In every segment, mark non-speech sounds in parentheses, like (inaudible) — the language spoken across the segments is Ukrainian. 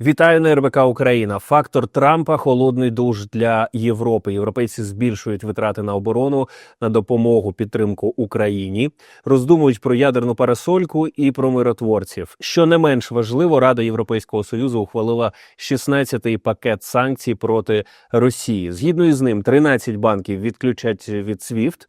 Вітаю на РБК Україна. Фактор Трампа холодний душ для Європи. Європейці збільшують витрати на оборону, на допомогу, підтримку Україні, роздумують про ядерну парасольку і про миротворців. Що не менш важливо, Рада Європейського союзу ухвалила 16-й пакет санкцій проти Росії. Згідно із ним, 13 банків відключать від SWIFT,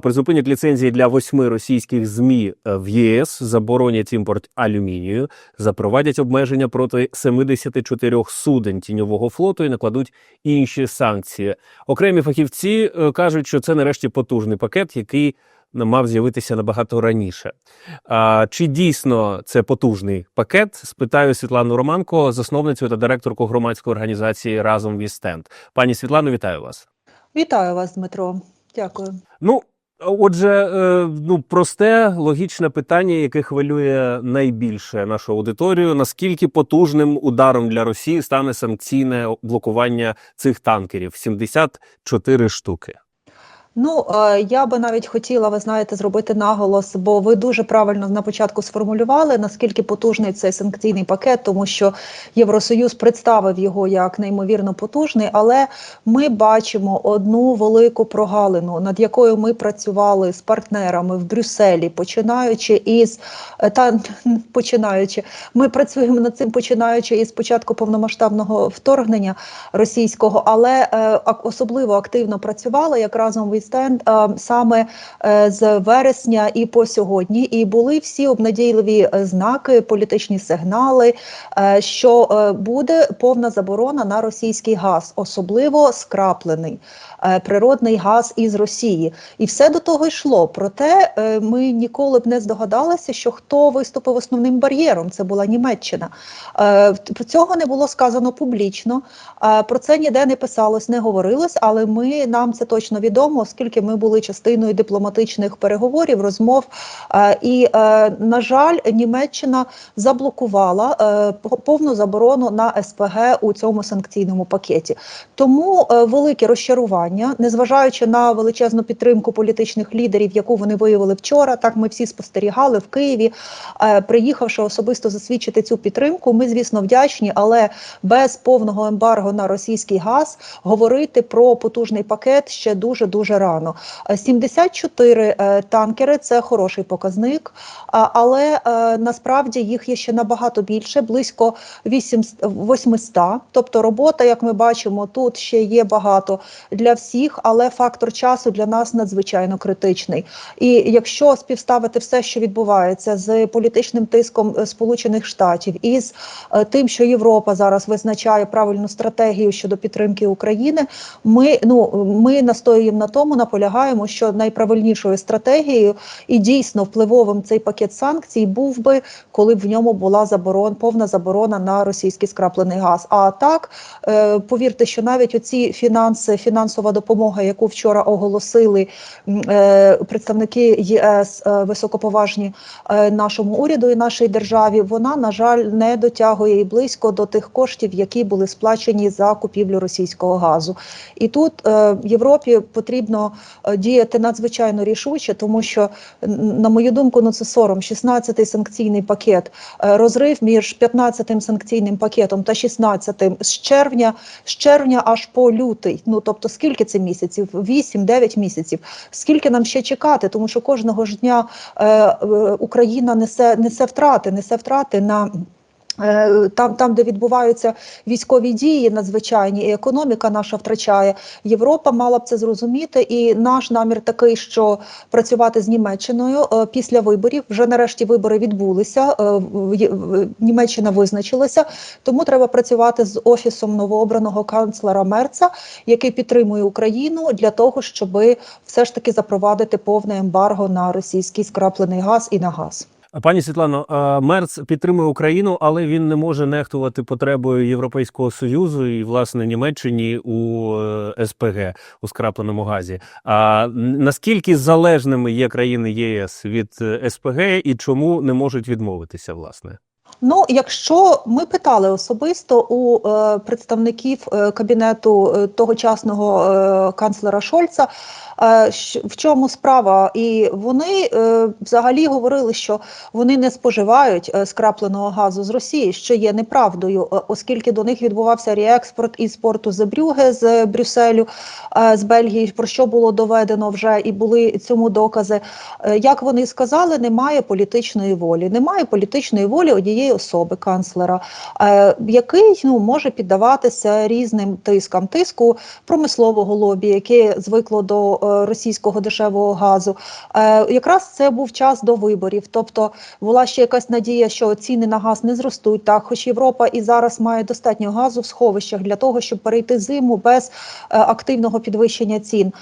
призупинять ліцензії для восьми російських змі е, в ЄС, заборонять імпорт алюмінію, запровадять обмеження проти 74 суден тіньового флоту і накладуть інші санкції. Окремі фахівці е, кажуть, що це нарешті потужний пакет, який мав з'явитися набагато раніше. А, чи дійсно це потужний пакет? Спитаю Світлану Романко, засновницю та директорку громадської організації Разом Вістенд. Пані Світлано, вітаю вас. Вітаю вас, Дмитро. Дякую. Ну, отже, е, ну просте логічне питання, яке хвилює найбільше нашу аудиторію: наскільки потужним ударом для Росії стане санкційне блокування цих танкерів? 74 штуки. Ну, е, я би навіть хотіла, ви знаєте, зробити наголос, бо ви дуже правильно на початку сформулювали, наскільки потужний цей санкційний пакет, тому що Євросоюз представив його як неймовірно потужний, але ми бачимо одну велику прогалину, над якою ми працювали з партнерами в Брюсселі, починаючи із е, та (laughs) починаючи, ми працюємо над цим, починаючи із початку повномасштабного вторгнення російського, але е, особливо активно працювали як разом від стенд саме е, з вересня і по сьогодні. І були всі обнадійливі е, знаки, політичні сигнали, е, що буде повна заборона на російський газ, особливо скраплений природний газ із Росії. І все до того йшло. Проте ми ніколи б не здогадалися, що хто виступив основним бар'єром. Це була Німеччина. Цього не було сказано публічно. Про це ніде не писалось, не говорилось, але ми нам це точно відомо, оскільки ми були частиною дипломатичних переговорів, розмов. Е, І, е, на жаль, Німеччина заблокувала е, повну заборону на СПГ у цьому санкційному пакеті. Тому велике розчарування, незважаючи на величезну підтримку політичних лідерів, яку вони виявили вчора. Так ми всі спостерігали в Києві, приїхавши особисто засвідчити цю підтримку. Ми, звісно, вдячні, але без повного ембарго на російський газ говорити про потужний пакет ще дуже дуже рано. Е, 74 е, танкери це хороший показник, але е, насправді їх є ще набагато більше, близько 800 800. Тобто робота, як ми бачимо, тут ще є багато для всіх, але фактор часу для нас надзвичайно критичний. І якщо співставити все, що відбувається з політичним тиском е, Сполучених Штатів і з е, тим, що Європа зараз визначає правильну стратегію щодо підтримки України, ми ну ми настоюємо на тому, наполягаємо, що найправильнішою стратегією і дійсно впливовим цей пакет санкцій був би, коли б в ньому була заборон, повна заборона на російський скраплений газ. А так е, повірте, що навіть оці фінанси, фінансова допомога, яку вчора оголосили е, представники ЄС е, високоповажні нашому уряду і нашій державі, вона на жаль не дотягує і близько до тих коштів, які були сплачені за купівлю російського газу. І тут Європі потрібно е, діяти надзвичайно рішуче, тому що, на мою думку, ну це сором. 16-й санкційний пакет, е, розрив між 15-м санкційним пакетом та 16-тим з червня, з червня аж по лютий. Ну тобто, скільки це місяців? 8-9 місяців. Скільки нам ще чекати? Тому що кожного ж дня е, е, Україна несе несе втрати, несе втрати на. Е, Там, там, де відбуваються військові дії надзвичайні, і економіка наша втрачає. Європа мала б це зрозуміти, і наш намір такий, що працювати з Німеччиною е, після виборів. Вже нарешті вибори відбулися. е, Німеччина визначилася, тому треба працювати з офісом новообраного канцлера Мерца, який підтримує Україну для того, щоб все ж таки запровадити повне ембарго на російський скраплений газ і на газ. Пані Світлано, Мерц підтримує Україну, але він не може нехтувати потребою Європейського союзу і власне Німеччині у е, СПГ у скрапленому газі. А наскільки залежними є країни ЄС від е, СПГ і чому не можуть відмовитися, власне? Ну, якщо ми питали особисто у е, представників е, кабінету е, тогочасного канцлера Шольца, в чому справа, і вони взагалі говорили, що вони не споживають скрапленого газу з Росії, що є неправдою, оскільки до них відбувався реекспорт із порту Зебрюге з Брюсселю, з Бельгії, про що було доведено вже і були цьому докази. Як вони сказали, немає політичної волі. Немає політичної волі однієї особи, канцлера, е, який ну може піддаватися різним тискам, тиску промислового лобі, яке звикло до е, російського дешевого газу. Е, Якраз це був час до виборів, тобто була ще якась надія, що ціни на газ не зростуть. Так, хоч Європа і зараз має достатньо газу в сховищах для того, щоб перейти зиму без активного підвищення цін.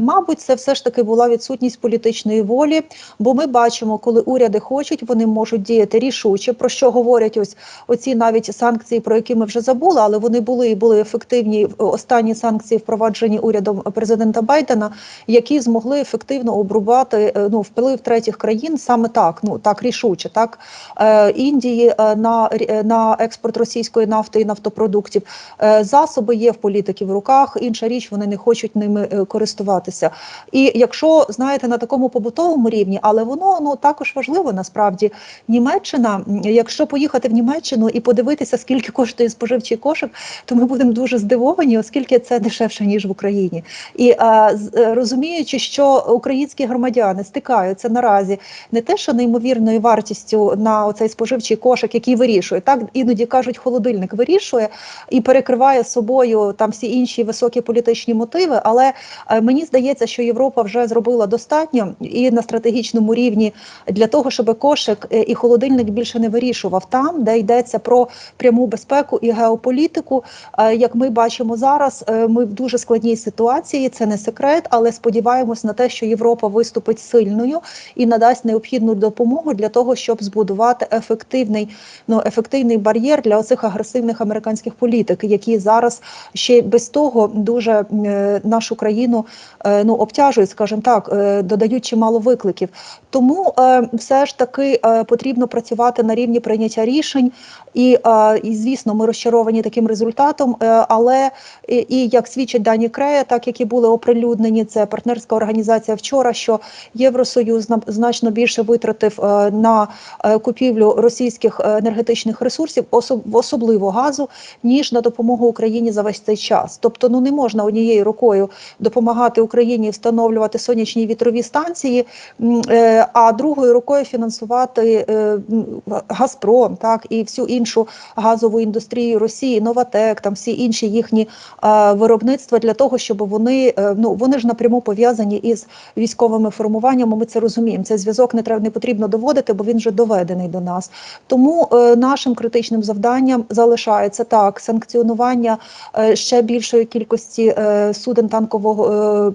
Мабуть, це все ж таки була відсутність політичної волі, бо ми бачимо, коли уряди хочуть, вони можуть діяти рішуче. Про що говорять ось оці навіть санкції, про які ми вже забули, але вони були і були ефективні. Останні санкції впроваджені урядом президента Байдена, які змогли ефективно обрубати е, ну вплив третіх країн саме так. Ну так рішуче, так е, Індії е, на на експорт російської нафти і нафтопродуктів. Засоби є в політиків в руках. Інша річ, вони не хочуть ними користуватися. І якщо знаєте на такому побутовому рівні, але воно ну також важливо насправді. Німеччина, м, якщо поїхати в Німеччину і подивитися, скільки коштує споживчий кошик, то ми будемо дуже здивовані, оскільки це дешевше ніж в Україні. І а, е, розуміючи, що українські громадяни стикаються наразі не те, що неймовірною вартістю на оцей споживчий кошик, який вирішує, так іноді кажуть, холодильник вирішує і перекриває собою там всі інші високі політичні мотиви. Але е, мені здається, що Європа вже зробила достатньо і на стратегічному рівні для того, щоб кошик е, і холодильник більше не вирішував там, де йдеться про пряму безпеку і геополітику. Е, Як ми бачимо зараз, е, ми в дуже складній ситуації. Це не секрет, але сподіваємось на те, що Європа виступить сильною і надасть необхідну допомогу для того, щоб збудувати ефективний ну ефективний бар'єр для оцих агресивних американських політик, які зараз ще без того дуже е, нашу країну ну обтяжують, скажімо так, додають чимало викликів. Тому все ж таки потрібно працювати на рівні прийняття рішень, і, і звісно, ми розчаровані таким результатом. е, Але і, і як свідчать дані Крея, так які були оприлюднені, це партнерська організація вчора, що Євросоюз на- значно більше витратив е, на е, купівлю російських енергетичних ресурсів, особ- особливо газу, ніж на допомогу Україні за весь цей час. Тобто, ну не можна однією рукою допомагати Україні встановлювати сонячні вітрові станції, а другою рукою фінансувати е, м, Газпром, так і всю іншу газову індустрію Росії, Новатек, там всі інші їхні е, виробництва для того, щоб вони е, ну вони ж напряму пов'язані із військовими формуваннями. Ми це розуміємо. Цей зв'язок не треба не потрібно доводити, бо він вже доведений до нас. Тому е, нашим критичним завданням залишається так санкціонування е, ще більшої кількості е, суден танкового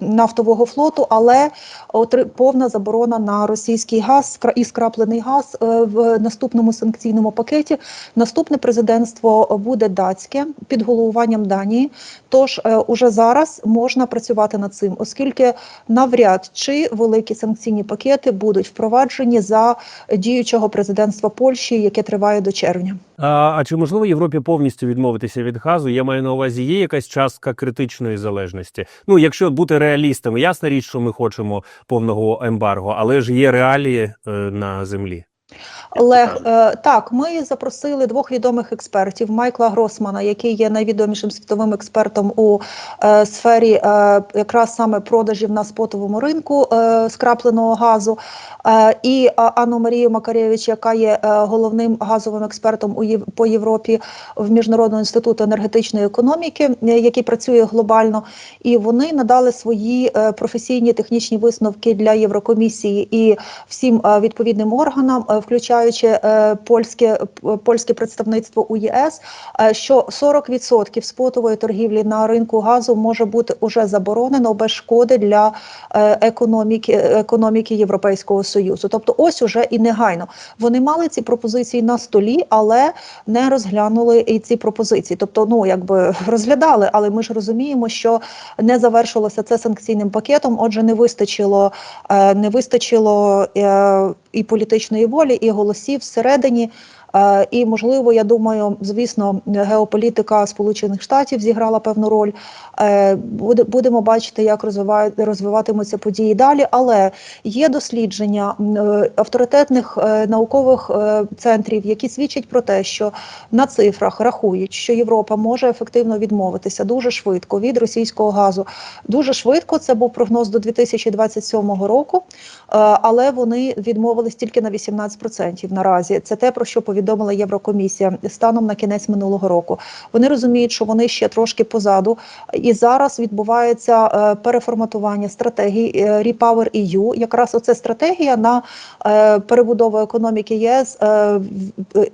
е, нафтового флоту, але отри- повна заборона на російський газ і скраплений газ е, в наступному санкційному пакеті. Наступне президентство буде датське під головуванням Данії. Тож е, уже зараз можна працювати над цим, оскільки навряд чи великі санкційні пакети будуть впроваджені за діючого президентства Польщі, яке триває до червня. А, а чи можливо Європі повністю відмовитися від газу? Я маю на увазі, є якась частка критичної залежності. Ну, якщо бути реалістами, ясна річ, що ми хочемо повного ембарго, але ж є реалії е, на землі. Олег, е, так, ми запросили двох відомих експертів: Майкла Гросмана, який є найвідомішим світовим експертом у е, сфері е, якраз саме продажів на спотовому ринку е, скрапленого газу, е, і а, Анну Марію Макаревич, яка є е, головним газовим експертом у Єв- по Європі в Міжнародному інституту енергетичної економіки, е, який працює глобально, і вони надали свої е, професійні технічні висновки для Єврокомісії і всім е, відповідним органам, е, включаючи е, польське польське представництво у ЄС, е, що 40% спотової торгівлі на ринку газу може бути уже заборонено без шкоди для е, економіки економіки Європейського союзу. Тобто, ось уже і негайно вони мали ці пропозиції на столі, але не розглянули і ці пропозиції. Тобто, ну якби розглядали, але ми ж розуміємо, що не завершилося це санкційним пакетом. Отже, не вистачило, не вистачило і політичної волі, і голосів всередині І можливо, я думаю, звісно, геополітика Сполучених Штатів зіграла певну роль. Е, Будемо бачити, як розвиватимуться події далі. Але є дослідження е, авторитетних е, наукових е, центрів, які свідчать про те, що на цифрах рахують, що Європа може ефективно відмовитися дуже швидко від російського газу. Дуже швидко це був прогноз до 2027 року, е, але вони відмовились тільки на 18% наразі. Це те, про що повідомила Єврокомісія станом на кінець минулого року. Вони розуміють, що вони ще трошки позаду, і зараз відбувається е, переформатування стратегій е, Repower EU. Якраз оце стратегія на е, перебудову економіки ЄС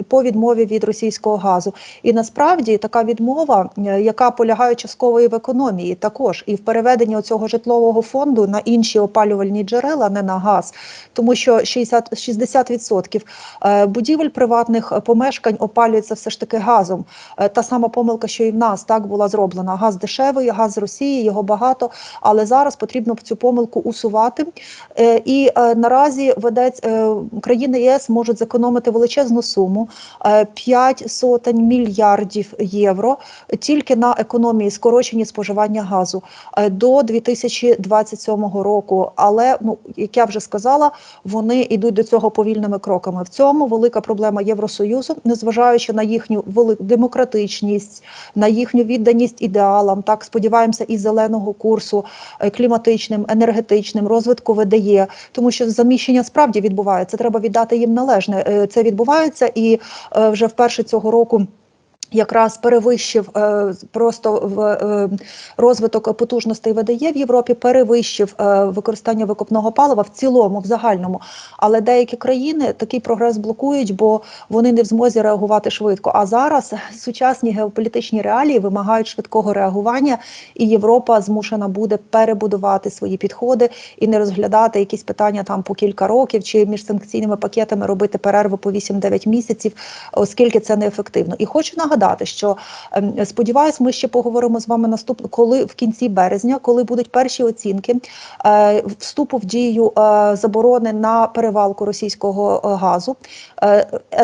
по відмові від російського газу. І насправді така відмова, яка полягає частково і в економії, також і в переведенні цього житлового фонду на інші опалювальні джерела, не на газ, тому що 60, 60% е, будівель приватних е, помешкань опалюється все ж таки газом. Е, Та сама помилка, що і в нас так була зроблена. Газ дешевий, газ Росії, його багато. Але зараз потрібно цю помилку усувати. Е, І наразі ведеться е, країни ЄС можуть зекономити величезну суму е, 5 сотень мільярдів євро тільки на економії скороченні споживання газу до 2027 року. Але ну як я вже сказала, вони йдуть до цього повільними кроками. В цьому велика проблема Євросоюзу, незважаючи на їхню велику демократичність, на їхню відданість ідеалам. Так сподіваємося, і зеленого курсу е, кліматичним, енергетичним розвитку ВДЄ, тому що заміщення справді відбувається. Треба віддати їм належне. Е, Це відбувається, і е, вже вперше цього року. Якраз перевищив е, просто в е, розвиток потужностей ВДЄ в Європі, перевищив е, використання викопного палива в цілому, в загальному. Але деякі країни такий прогрес блокують, бо вони не в змозі реагувати швидко. А зараз сучасні геополітичні реалії вимагають швидкого реагування, і Європа змушена буде перебудувати свої підходи і не розглядати якісь питання там по кілька років, чи між санкційними пакетами робити перерви по 8-9 місяців, оскільки це неефективно. І хочу нагадати, що ем, сподіваюсь, ми ще поговоримо з вами наступно, коли в кінці березня, коли будуть перші оцінки е, вступу в дію е, заборони на перевалку російського е, газу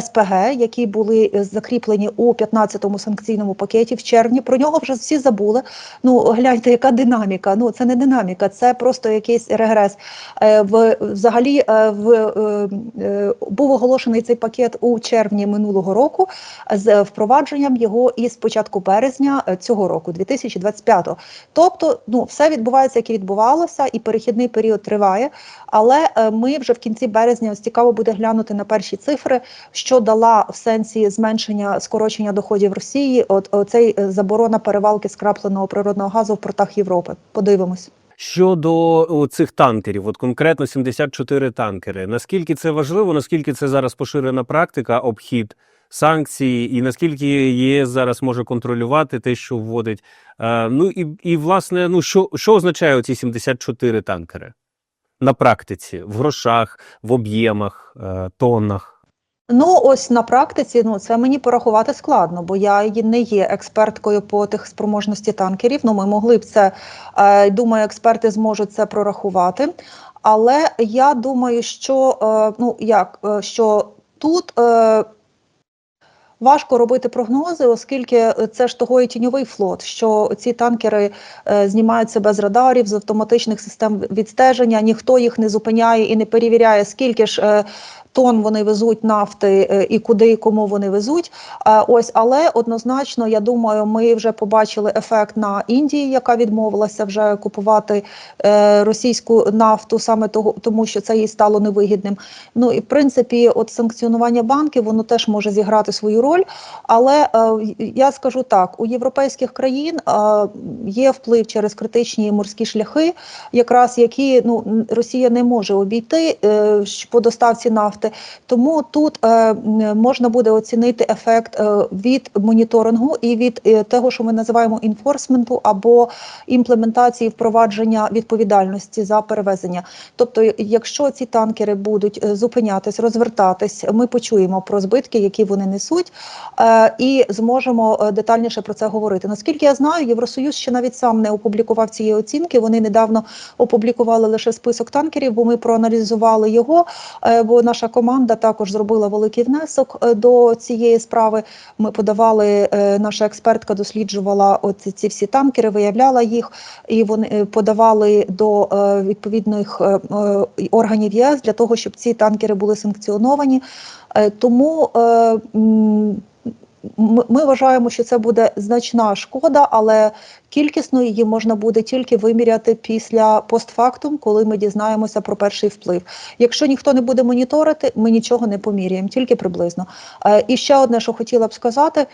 СПГ, які були закріплені у 15-му санкційному пакеті в червні. Про нього вже всі забули. Ну гляньте, яка динаміка. Ну це не динаміка, це просто якийсь регрес. В взагалі в був оголошений цей пакет у червні минулого року з впровадженням його із початку березня е, цього року, 2025-го. Тобто, ну все відбувається, як і відбувалося, і перехідний період триває. Але е, ми вже в кінці березня ось цікаво буде глянути на перші цифри, що дала в сенсі зменшення скорочення доходів Росії. От е, заборона перевалки скрапленого природного газу в портах Європи. Подивимось. Щодо цих танкерів, от конкретно 74 танкери. Наскільки це важливо, наскільки це зараз поширена практика, обхід санкцій, і наскільки ЄС зараз може контролювати те, що вводить? Е, ну і, і власне, ну що, що означає ці 74 танкери на практиці, в грошах, в об'ємах, е, тоннах? Ну, ось на практиці, ну це мені порахувати складно, бо я не є експерткою по тих спроможності танкерів. Ну, ми могли б це, е, думаю, експерти зможуть це прорахувати. Але я думаю, що ну як що тут. Е, Важко робити прогнози, оскільки це ж того і тіньовий флот, що ці танкери е, знімаються без радарів з автоматичних систем відстеження. Ніхто їх не зупиняє і не перевіряє, скільки ж е, тонн вони везуть нафти е, і куди і кому вони везуть. Е, ось, але однозначно, я думаю, ми вже побачили ефект на Індії, яка відмовилася вже купувати е, російську нафту, саме того, тому що це їй стало невигідним. Ну і в принципі, от санкціонування банків воно теж може зіграти свою роль. Але я скажу так: у європейських країн є вплив через критичні морські шляхи, якраз які ну Росія не може обійти по доставці нафти. Тому тут е, можна буде оцінити ефект е, від моніторингу і від е, того, що ми називаємо інфорсменту або імплементації впровадження відповідальності за перевезення. Тобто, якщо ці танкери будуть е, зупинятись, розвертатись, ми почуємо про збитки, які вони несуть, е, і зможемо е, детальніше про це говорити. Наскільки я знаю, Євросоюз ще навіть сам не опублікував цієї оцінки. Вони недавно опублікували лише список танкерів, бо ми проаналізували його. е, Бо наша команда також зробила великий внесок е, до цієї справи. Ми подавали, е, наша експертка досліджувала оці ці всі танкери, виявляла їх, і вони е, подавали до відповідних органів ЄС для того, щоб ці танкери були санкціоновані. Тому ми вважаємо, що це буде значна шкода, але кількісно її можна буде тільки виміряти після постфактум, коли ми дізнаємося про перший вплив. Якщо ніхто не буде моніторити, ми нічого не поміряємо, тільки приблизно. Е, І ще одне, що хотіла б сказати,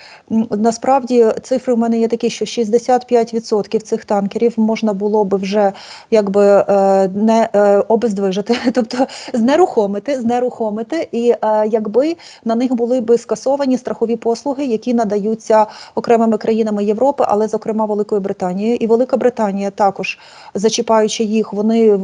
насправді цифри в мене є такі, що 65% цих танкерів можна було би вже якби е, не е, обездвижити, (laughs) тобто знерухомити, знерухомити, і якби на них були би скасовані страхові послуги, які надаються окремими країнами Європи, але зокрема Великою Британією. І Велика Британія також зачіпаючи їх, вони е,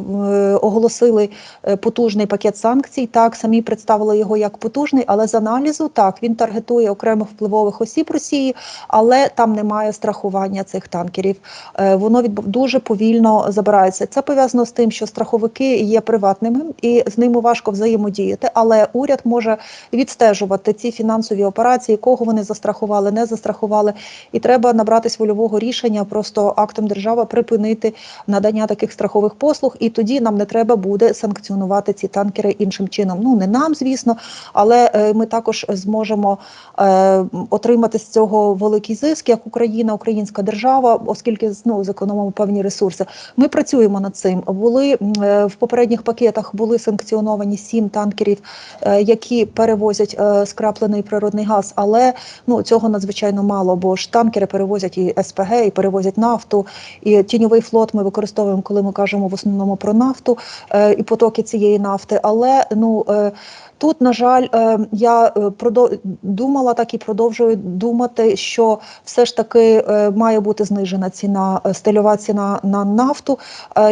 оголосили е, потужний пакет санкцій. Так самі представили його як потужний, але з аналізу так він таргетує окремих впливових осіб Росії, але там немає страхування цих танкерів. Е, Воно відбув дуже повільно забирається. Це пов'язано з тим, що страховики є приватними і з ними важко взаємодіяти. Але уряд може відстежувати ці фінансові операції, кого вони застрахували, не застрахували, і треба набратись вольового рішення, просто актом держави припинити надання таких страхових послуг, і тоді нам не треба буде санкціонувати ці танкери іншим чином. Ну не нам, звісно, але е, ми також зможемо е, отримати з цього великий зиск, як Україна, українська держава, оскільки ну, зекономимо певні ресурси. Ми працюємо над цим. Були е, в попередніх пакетах були санкціоновані сім танкерів, які перевозять скраплений природний газ, але ну цього надзвичайно мало, бо ж танкери перевозять і СПГ, і перевозять нафту, і тіньовий флот ми використовуємо, коли ми кажемо в основному про нафту е, і потоки цієї нафти. Але ну е, тут, на жаль, е, я думала так і продовжую думати, що все ж таки має бути знижена ціна, стильова ціна на нафту,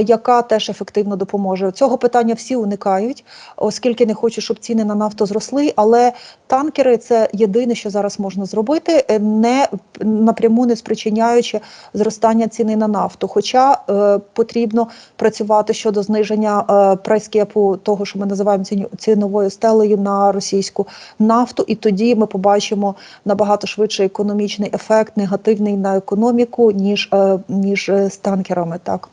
яка теж ефективно допоможе. Цього питання всі уникають, оскільки не хочуть, щоб ціни на нафту зросли. Але танкери це єдине, що зараз можна зробити, не напряму не спричиняючи зростання ціни на нафту. Хоча е, потрібно працювати щодо зниження е, прайскепу, того, що ми називаємо ціновою стелею на російську нафту, і тоді ми побачимо набагато швидше економічний ефект, негативний на економіку, ніж, е, ніж е, з танкерами. Так.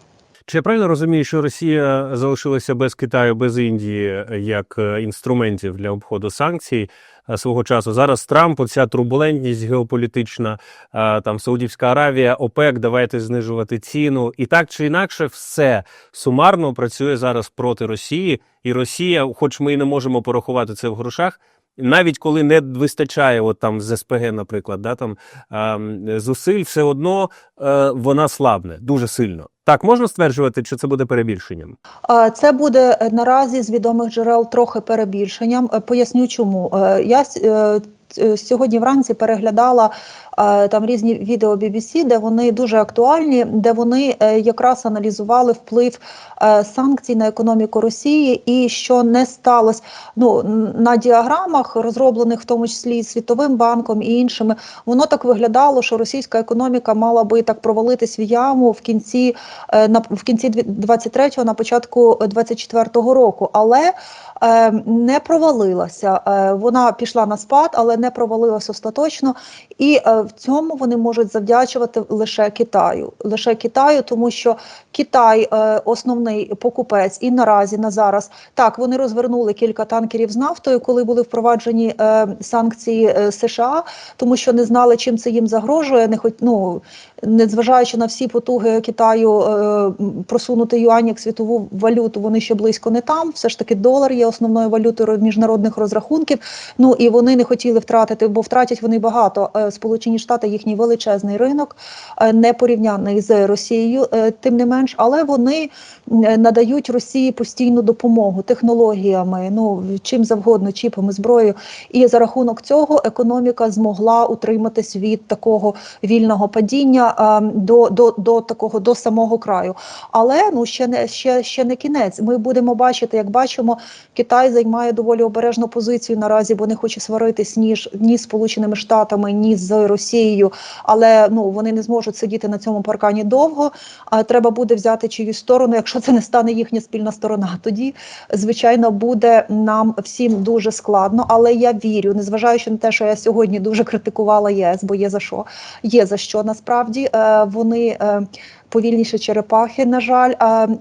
Чи я правильно розумію, що Росія залишилася без Китаю, без Індії як е, інструментів для обходу санкцій е, свого часу? Зараз Трамп, оця турбулентність геополітична, е, там Саудівська Аравія, ОПЕК, давайте знижувати ціну. І так чи інакше, все сумарно працює зараз проти Росії, і Росія, хоч ми і не можемо порахувати це в грошах. Навіть коли не вистачає, от там з СПГ, наприклад, да, там, е, зусиль, все одно е, вона слабне дуже сильно. Так, можна стверджувати, чи це буде перебільшенням? А, Це буде е, наразі з відомих джерел трохи перебільшенням. Е, Поясню чому. Е, Я е, сьогодні вранці переглядала е, там різні відео BBC, де вони дуже актуальні, де вони е, якраз аналізували вплив е, санкцій на економіку Росії і що не сталося. Ну на діаграмах, розроблених в тому числі Світовим банком і іншими, воно так виглядало, що російська економіка мала би так провалитись в яму в кінці е, на в кінці 23-го, на початку 24-го року, але е, не провалилася. Е, Вона пішла на спад, але не провалилася остаточно. І е, в цьому вони можуть завдячувати лише Китаю. Лише Китаю, тому що Китай е, основний покупець і наразі на зараз так вони розвернули кілька танкерів з нафтою, коли були впроваджені е, санкції США, тому що не знали, чим це їм загрожує. Не хоч ну незважаючи на всі потуги Китаю просунути юань як світову валюту, вони ще близько не там. Все ж таки долар є основною валютою міжнародних розрахунків. Ну і вони не хотіли втратити, бо втратять вони багато. Е, Сполучені Штати їхній величезний ринок, е, не порівняний з Росією, е, тим не менш, але вони надають Росії постійну допомогу технологіями, ну чим завгодно, чіпами, зброєю. І за рахунок цього економіка змогла утриматись від такого вільного падіння до, до, до такого до самого краю. Але ну ще не ще, ще не кінець. Ми будемо бачити, як бачимо, Китай займає доволі обережну позицію наразі, бо не хоче сваритись ні між ні Сполученими Штатами, ні з Росією, але ну вони не зможуть сидіти на цьому паркані довго. А треба буде взяти чиюсь сторону. Якщо це не стане їхня спільна сторона, тоді звичайно буде нам всім дуже складно. Але я вірю, незважаючи на те, що я сьогодні дуже критикувала ЄС, бо є за що, є за що насправді е, вони. Повільніше черепахи, на жаль,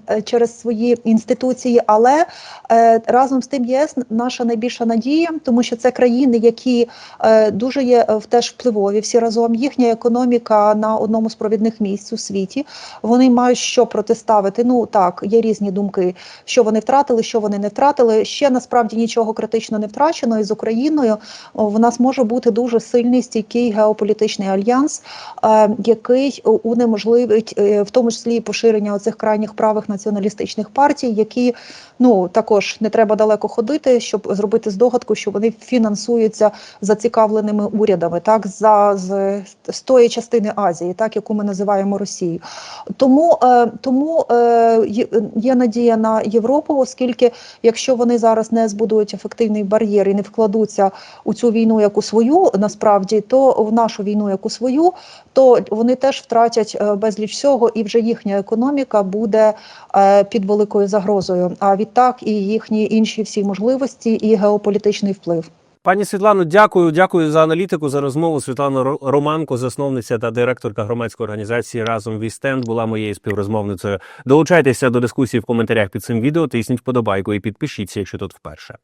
е, через свої інституції, але е, разом з тим ЄС наша найбільша надія, тому що це країни, які е, дуже є теж впливові всі разом. Їхня економіка на одному з провідних місць у світі. Вони мають що протиставити. Ну так, є різні думки, що вони втратили, що вони не втратили. Ще насправді нічого критично не втрачено. І з Україною в нас може бути дуже сильний стійкий геополітичний альянс, який унеможливить в тому числі поширення оцих крайніх правих націоналістичних партій, які ну також не треба далеко ходити, щоб зробити здогадку, що вони фінансуються зацікавленими урядами, так за з, з тої частини Азії, так яку ми називаємо Росією. Тому, е, тому е, є- надія на Європу, оскільки якщо вони зараз не збудують ефективний бар'єр і не вкладуться у цю війну як у свою, насправді, то в нашу війну як у свою, то вони теж втратять е, безліч всього, і вже їхня економіка буде е, під великою загрозою. А відтак і їхні інші всі можливості, і геополітичний вплив. Пані Світлано, дякую. Дякую за аналітику за розмову. Світлана Романко, засновниця та директорка громадської організації разом Вістенд, була моєю співрозмовницею. Долучайтеся до дискусії в коментарях під цим відео. Тисніть вподобайку і підпишіться, якщо тут вперше.